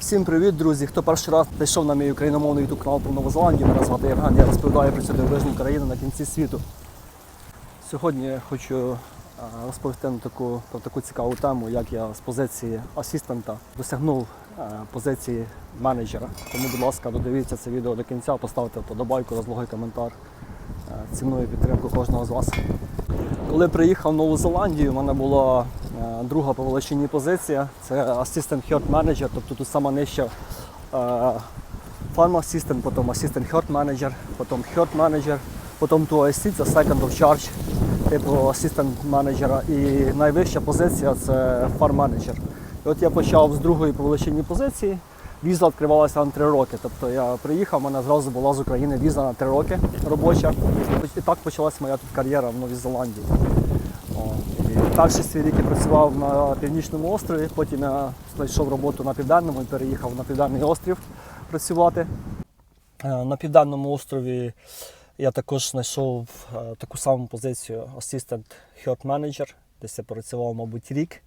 Всім привіт, друзі! Хто перший раз зайшов на мій україномовний YouTube канал про Нову Зеландію, мене звати Євген, я розповідаю про цю дивовижну країну на кінці світу. Сьогодні я хочу е, розповісти на таку, про таку цікаву тему, як я з позиції асистента досягнув е, позиції менеджера. Тому, будь ласка, додивіться це відео до кінця, поставте вподобайку, розлогий коментар. Е, Ціную підтримку кожного з вас. Коли приїхав в Нову Зеландію, в мене була друга по величині позиція. Це Assistant Heart Manager, тобто тут сама нижча е, Farm Assistant, потім Assistant Heart Manager, потім Heart Manager, потім 2IC, це Second of Charge, типу Assistant менеджера. І найвища позиція це Farm Manager. І от я почав з другої по величині позиції. Віза відкривалася на 3 роки. Тобто я приїхав, у мене зразу була з України віза на 3 роки робоча. І так почалась моя тут кар'єра в Новій Зеландії. Перший свій рік я працював на північному острові, потім я знайшов роботу на південному і переїхав на південний острів працювати. Е, На південному острові я також знайшов е, таку саму позицію Assistant Heart Manager, десь я працював, мабуть, рік.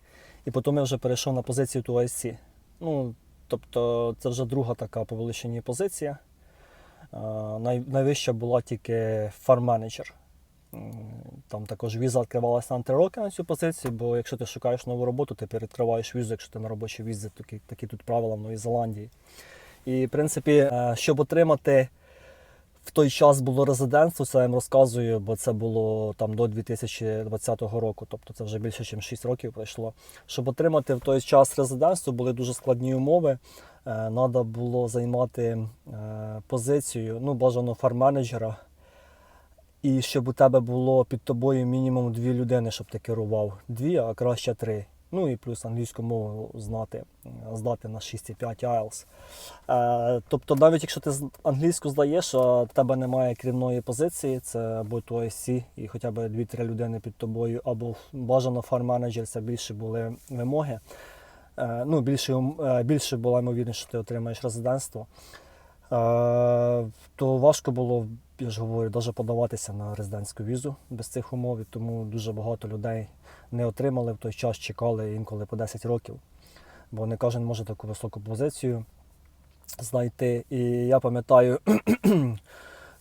І потім я вже перейшов на позицію 2IC. Ну, тобто це вже друга така по величині позиція. Е, найвища була тільки. М, Там також віза відкривалася на 3 роки на цю позицію, бо якщо ти шукаєш нову роботу, ти передкриваєш візу, якщо ти на робочій візі, такі, такі тут правила в Новій Зеландії. І, в принципі, е, щоб отримати в той час було резидентство, це я їм розказую, бо це було там до 2020 року, тобто це вже більше, ніж 6 років пройшло. Щоб отримати в той час резидентство, були дуже складні умови. Треба було займати е, позицію, ну, бажано фарм-менеджера. І щоб у тебе було під тобою мінімум дві людини, щоб ти керував. Дві, а краще три. Ну і плюс англійську мову знати, е, здати на 6,5 IELTS. Е, тобто, навіть якщо ти англійську здаєш, а в тебе немає керівної позиції, це або TOSC, і хоча б 2-3 людини під тобою, або бажано фарм-менеджер, це більше були вимоги. Е, ну, більше, е, більше була ймовірність, що ти отримаєш резидентство. Е, то важко було, я ж говорю, навіть подаватися на резидентську візу без цих умов, тому дуже багато людей не отримали в той час, чекали інколи по 10 років. Бо не кожен може таку високу позицію знайти. І я пам'ятаю,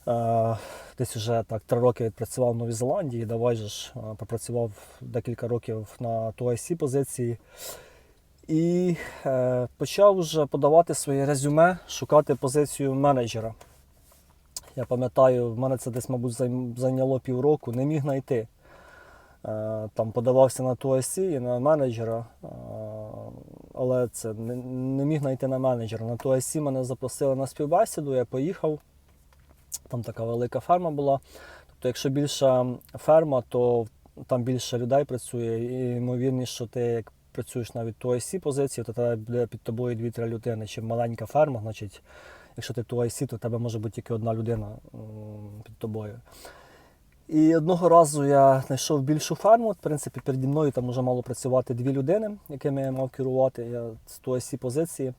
е, десь вже так три роки відпрацював в Новій Зеландії, давай же ж е, попрацював декілька років на TOIC позиції. І е, почав вже подавати своє резюме, шукати позицію менеджера. Я пам'ятаю, в мене це десь, мабуть, зайняло півроку, не міг знайти. Е, там подавався на TOSC і на менеджера, е, але це не, міг знайти на менеджера. На TOSC мене запросили на співбесіду, я поїхав. Там така велика ферма була. Тобто, якщо більша ферма, то там більше людей працює, і ймовірність, що ти як працюєш навіть в TOSC позиції, то тебе буде під тобою 2-3 людини. Чим маленька ферма, значить, якщо ти TOSC, то в тебе може бути тільки одна людина під тобою. І одного разу я знайшов більшу ферму. В принципі, переді мною там вже мало працювати дві людини, якими я мав керувати. Я з сі позиції.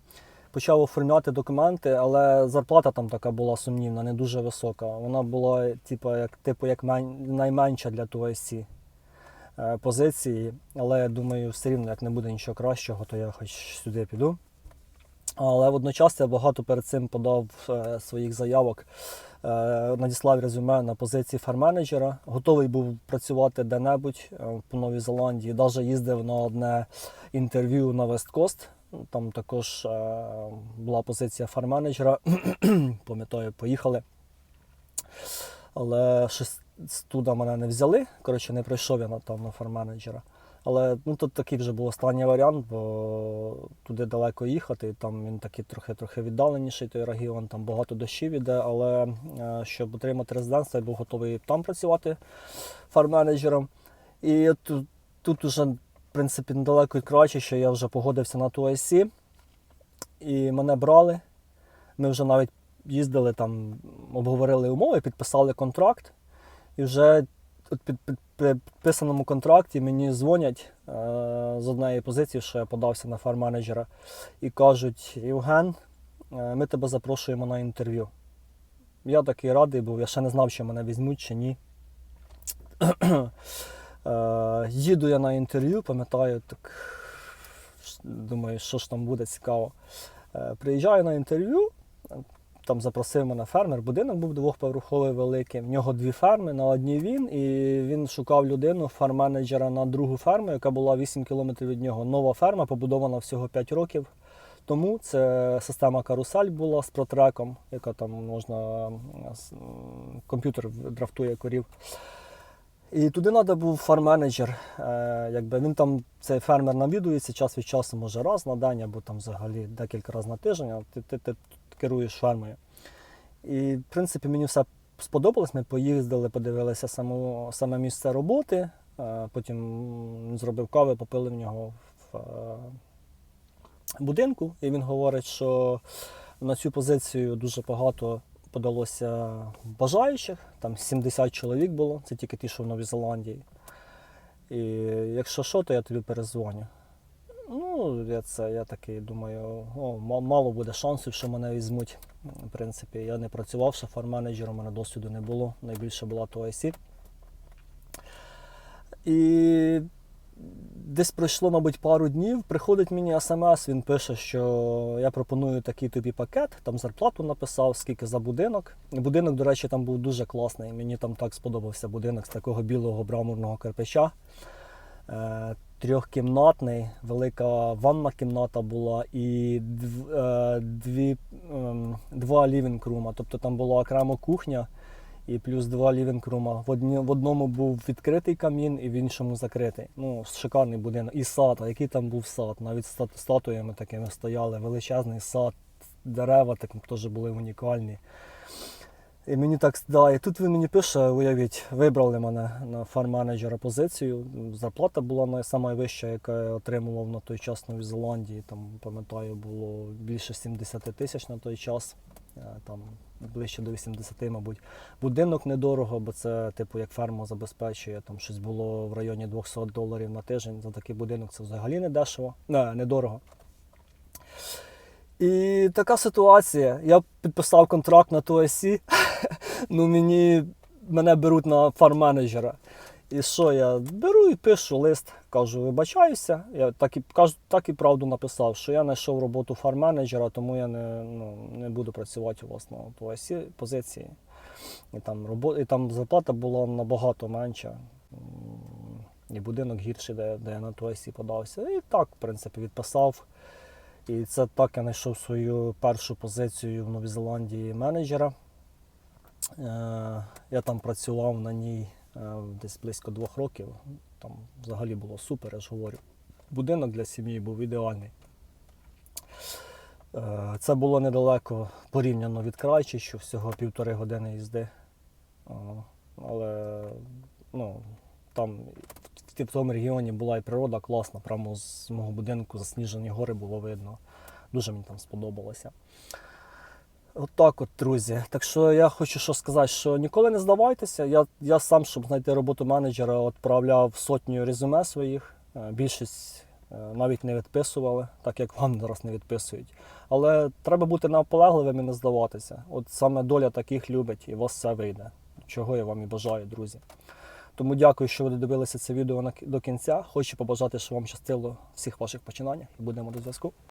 Почав оформляти документи, але зарплата там така була сумнівна, не дуже висока. Вона була типу, як, типу, як мен- найменша для тої сі е, позиції. Але я думаю, все рівно, як не буде нічого кращого, то я хоч сюди піду. Але водночас я багато перед цим подав е, своїх заявок е, надіслав резюме на позиції фарм-менеджера. Готовий був працювати де-небудь е, по Новій Зеландії. Навіть їздив на одне інтерв'ю на Весткост. Там також була позиція фарм-менеджера. Пам'ятаю, поїхали. Але щось туди мене не взяли. Коротше, не пройшов я на, там на фарм-менеджера. Але ну, тут такий вже був останній варіант, бо туди далеко їхати, там він такий трохи-трохи віддаленіший той регіон, там багато дощів іде, але е, щоб отримати резидентство, я був готовий там працювати фарм-менеджером. І тут, тут уже, в принципі, недалеко від краще, що я вже погодився на TOSC, і мене брали. Ми вже навіть їздили там, обговорили умови, підписали контракт. І вже під, під, підписаному контракті мені дзвонять е, з однієї позиції, що я подався на фарм-менеджера, і кажуть: Євген, е, ми тебе запрошуємо на інтерв'ю. Я такий радий був, я ще не знав, чи мене візьмуть чи ні. Е, їду я на інтерв'ю, пам'ятаю, так думаю, що ж там буде цікаво. Приїжджаю на інтерв'ю, там запросив мене фермер, будинок був двохповерховий великий. В нього дві ферми, на одній він, і він шукав людину, фарм-менеджера на другу ферму, яка була 8 кілометрів від нього. Нова ферма, побудована всього 5 років. Тому це система карусель була з протреком, яка там можна комп'ютер драфтує корів. І туди треба був фарм-менеджер. Е, якби він там, цей фермер навідується час від часу, може раз на день, або там взагалі декілька разів на тиждень, ти, ти, ти керуєш фермою. І, в принципі, мені все сподобалось. Ми поїздили, подивилися саму, саме місце роботи. Е, потім зробив кави, попили в нього в е, будинку. І він говорить, що на цю позицію дуже багато подалося бажаючих. Там 70 чоловік було, це тільки ті, що в Новій Зеландії. І якщо що, то я тобі перезвоню. Ну, я це я такий думаю, о, мало буде шансів, що мене візьмуть. В принципі, я не працював ще фарм-менеджером, мене досвіду не було. Найбільше була то IC. І десь пройшло, мабуть, пару днів. Приходить мені смс, він пише, що я пропоную такий тобі пакет, там зарплату написав, скільки за будинок. Будинок, до речі, там був дуже класний. Мені там так сподобався будинок з такого білого брамурного кирпича. Е, Трьохкімнатний, велика ванна кімната була і е, дві, ем, два лівінг-рума. Тобто там була окремо кухня і плюс два лівінг-рума. В, одні, в одному був відкритий камін і в іншому закритий. Ну, шикарний будинок. І сад, а який там був сад. Навіть з стат- статуями такими стояли, величезний сад, дерева так, теж були унікальні. І мені так да, і тут він мені пише, уявіть, вибрали мене на фарм-менеджера позицію. Зарплата була най- сама яка я отримував на той час в Новій Зеландії. Там, пам'ятаю, було більше 70 тисяч на той час, там ближче до 80, мабуть. Будинок недорого, бо це типу як ферма забезпечує. Там щось було в районі 200 доларів на тиждень. За такий будинок це взагалі не дешево, не, недорого. І така ситуація. Я підписав контракт на ТОСі. ну мені мене беруть на фарм-менеджера. І що я беру і пишу лист, кажу, вибачаюся. Я так і кажу, так і правду написав, що я знайшов роботу фарм-менеджера, тому я не, ну, не буду працювати у вас на ТОСі позиції. І там, робо... і там зарплата була набагато менша. І будинок гірший, де, де я на ТОСі подався. І так, в принципі, відписав. І це так я знайшов свою першу позицію в Новій Зеландії менеджера. Е, Я там працював на ній десь близько двох років. Там взагалі було супер, я ж говорю. Будинок для сім'ї був ідеальний. Е, Це було недалеко порівняно від Крайчичу, всього півтори години їзди. Але ну, там в тому регіоні була і природа класна, прямо з мого будинку засніжені гори було видно. Дуже мені там сподобалося. От от, друзі. Так що я хочу що сказати, що ніколи не здавайтеся. Я, я сам, щоб знайти роботу менеджера, відправляв сотню резюме своїх. Е, Більшість е, навіть не відписували, так як вам зараз не відписують. Але треба бути наполегливим і не здаватися. От саме доля таких любить, і у вас все вийде. Чого я вам і бажаю, друзі. Тому дякую, що ви додивилися це відео до кінця. Хочу побажати, щоб вам щастило всіх ваших починаннях будемо до зв'язку.